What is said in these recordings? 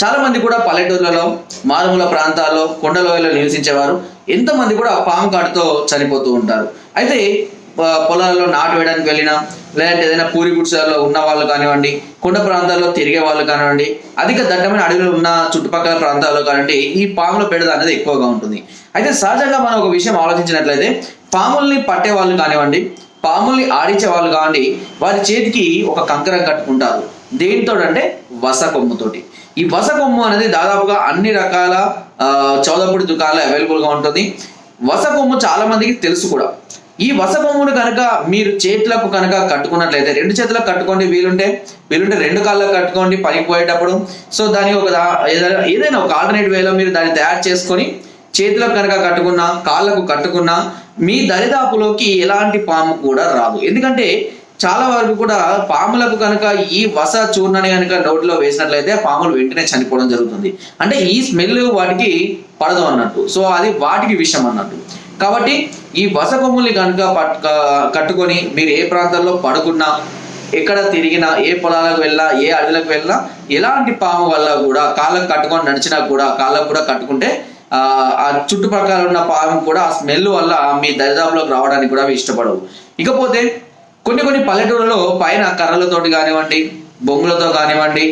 చాలా మంది కూడా పల్లెటూర్లలో మారుమూల ప్రాంతాల్లో కొండలోయలో నివసించేవారు. ఎంతమంది కూడా పాము కాటుతో చనిపోతూ ఉంటారు. అయితే పొలాలలో నాటు వేయడానికి వెళ్ళినా లేదంటే ఏదైనా పూరి గుడిసెలలో ఉన్న వాళ్ళు కానివ్వండి కొండ ప్రాంతాల్లో తిరిగే వాళ్ళు కానివ్వండి అధిక దట్టమైన అడవులు ఉన్న చుట్టుపక్కల ప్రాంతాల్లో కానివ్వండి ఈ పాముల బెడద అనేది ఎక్కువగా ఉంటుంది. అయితే సహజంగా మనం ఒక విషయం ఆలోచించినట్లయితే పాముల్ని పట్టే వాళ్ళు కానివ్వండి పాముల్ని ఆడించే వాళ్ళు కానివ్వండి వారి చేతికి ఒక కంకరం కట్టుకుంటారు. దేనితో అంటే వస కొమ్ముతోటి. ఈ వస కొమ్ము అనేది దాదాపుగా అన్ని రకాల చౌదపుడి దుకాణాలు అవైలబుల్గా ఉంటుంది. వస కొమ్ము చాలా మందికి తెలుసు కూడా. ఈ వస కొమ్మును కనుక మీరు చేతులకు కనుక కట్టుకున్నట్లయితే రెండు చేతులకు కట్టుకోండి వీలుంటే వీలుంటే రెండు కాళ్ళకు కట్టుకోండి పనికి పోయేటప్పుడు. సో దాని ఒక ఏదైనా ఏదైనా ఒక ఆల్టర్నేట్ వేలో మీరు దాన్ని తయారు చేసుకొని చేతులకు కనుక కట్టుకున్నా కాళ్ళకు కట్టుకున్నా మీ దరిదాపులోకి ఎలాంటి పాము కూడా రాదు. ఎందుకంటే చాలా వరకు కూడా పాములకు కనుక ఈ వస చూర్ణని కనుక నోటిలో వేసినట్లయితే పాములు వెంటనే చనిపోవడం జరుగుతుంది. అంటే ఈ స్మెల్ వాటికి పడదు అన్నట్టు. సో అది వాటికి విషయం అన్నట్టు. కాబట్టి ఈ వస కొమ్ముల్ని కనుక కట్టుకొని మీరు ఏ ప్రాంతంలో పడుకున్నా ఎక్కడ తిరిగినా ఏ పొలాలకు వెళ్ళినా ఏ అడవులకు వెళ్ళినా ఎలాంటి పాము వల్ల కూడా కాళ్ళకు కట్టుకొని నడిచినా కూడా కాళ్ళకు కూడా కట్టుకుంటే ఆ ఆ చుట్టుపక్కల ఉన్న పాము కూడా ఆ స్మెల్ వల్ల మీ దరిదాపులోకి రావడానికి కూడా అవి ఇష్టపడవు. ఇకపోతే కొన్ని కొన్ని పల్లెటూరులో పైన కర్రలతోటి కానివ్వండి బొంగులతో కానివ్వండి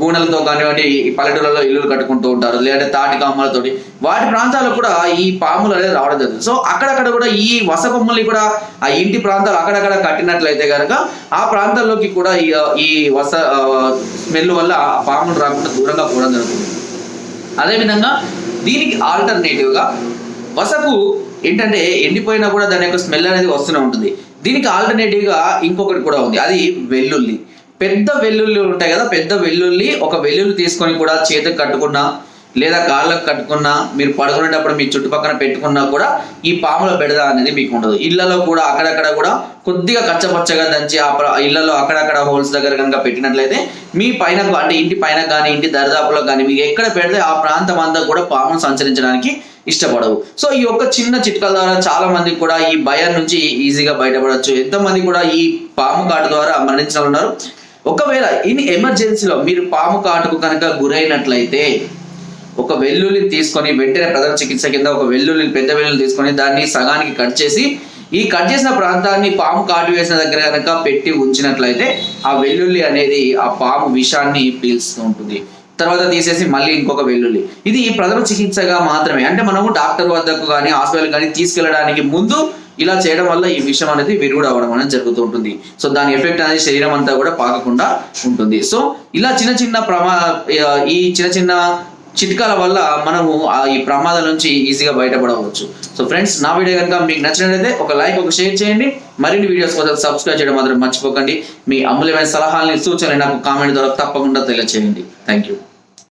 గూనెలతో కానివ్వండి ఈ పల్లెటూళ్ళలో ఇల్లులు కట్టుకుంటూ ఉంటారు లేదంటే తాటి కమ్మలతోటి వాటి ప్రాంతాల్లో కూడా ఈ పాములు అనేది రావడం జరుగుతుంది. సో అక్కడక్కడ కూడా ఈ వస కొమ్మల్ని కూడా ఆ ఇంటి ప్రాంతాలు అక్కడక్కడ కట్టినట్లయితే కనుక ఆ ప్రాంతాల్లోకి కూడా ఈ ఈ వస స్మెల్ వల్ల ఆ పాములు రాకుండా దూరంగా పోవడం జరుగుతుంది. అదేవిధంగా దీనికి ఆల్టర్నేటివ్గా వసకు ఏంటంటే ఎండిపోయినా కూడా దాని యొక్క స్మెల్ అనేది వస్తూనే ఉంటుంది. దీనికి ఆల్టర్నేటివ్గా ఇంకొకటి కూడా ఉంది. అది వెల్లుల్లి. పెద్ద వెల్లుల్లి ఉంటాయి కదా పెద్ద వెల్లుల్లి ఒక వెల్లుల్లి తీసుకొని కూడా చేతికి కట్టుకున్నా లేదా కాళ్ళకు కట్టుకున్నా మీరు పడుకునేటప్పుడు మీ చుట్టుపక్కల పెట్టుకున్నా కూడా ఈ పాముల బెడద అనేది మీకు ఉండదు. ఇళ్ళలో కూడా అక్కడక్కడ కూడా కొద్దిగా కచ్చపచ్చగా దంచి ఆ ప్ర- ఇళ్ళలో అక్కడక్కడ హోల్స్ దగ్గర కనుక పెట్టినట్లయితే మీ పైన అంటే ఇంటి పైన కానీ ఇంటి దరిదాపులో కానీ మీకు ఎక్కడ పెడితే ఆ ప్రాంతం అంతా కూడా పామును సంచరించడానికి ఇష్టపడవు. సో ఈ యొక్క చిన్న చిట్కాల ద్వారా చాలా మంది కూడా ఈ భయం నుంచి ఈజీగా బయటపడవచ్చు. ఎంతమంది కూడా ఈ పాము కాటు ద్వారా మరణించాలన్నారు. ఉన్నారు ఒకవేళ ఇన్ ఎమర్జెన్సీలో మీరు పాము కాటుకు కనుక గురైనట్లయితే ఒక వెల్లుల్లి తీసుకొని వెంటనే ప్రథమ చికిత్స కింద ఒక వెల్లుల్లి పెద్ద వెల్లుల్లి తీసుకొని దాన్ని సగానికి కట్ చేసి ఈ కట్ చేసిన ప్రాంతాన్ని పాము కాటు వేసిన దగ్గర కనుక పెట్టి ఉంచినట్లయితే ఆ వెల్లుల్లి అనేది ఆ పాము విషాన్ని పీల్స్తూ ఉంటుంది. తర్వాత తీసేసి మళ్ళీ ఇంకొక వెల్లుల్లి. ఇది ఈ ప్రథమ చికిత్సగా మాత్రమే. అంటే మనము డాక్టర్ వద్దకు కానీ హాస్పిటల్ కానీ తీసుకెళ్ళడానికి ముందు ఇలా చేయడం వల్ల ఈ విషయం అనేది విరుగుడు అవ్వడం అనేది జరుగుతూ ఉంటుంది. సో దాని ఎఫెక్ట్ అనేది శరీరం అంతా కూడా పాకకుండా ఉంటుంది. సో ఇలా చిన్న చిన్న ప్రమా ఈ చిన్న చిన్న చిట్కాల వల్ల మనము ఆ ఈ ప్రమాదం నుంచి ఈజీగా బయటపడవచ్చు. సో ఫ్రెండ్స్ నా వీడియో కనుక మీకు నచ్చినట్లయితే ఒక లైక్ ఒక షేర్ చేయండి. మరిన్ని వీడియోస్ కోసం సబ్స్క్రైబ్ చేయడం మాత్రం మర్చిపోకండి. మీ అమూల్యమైన సలహాలని సూచనలు నాకు కామెంట్ ద్వారా తప్పకుండా తెలియజేయండి థ్యాంక్ యూ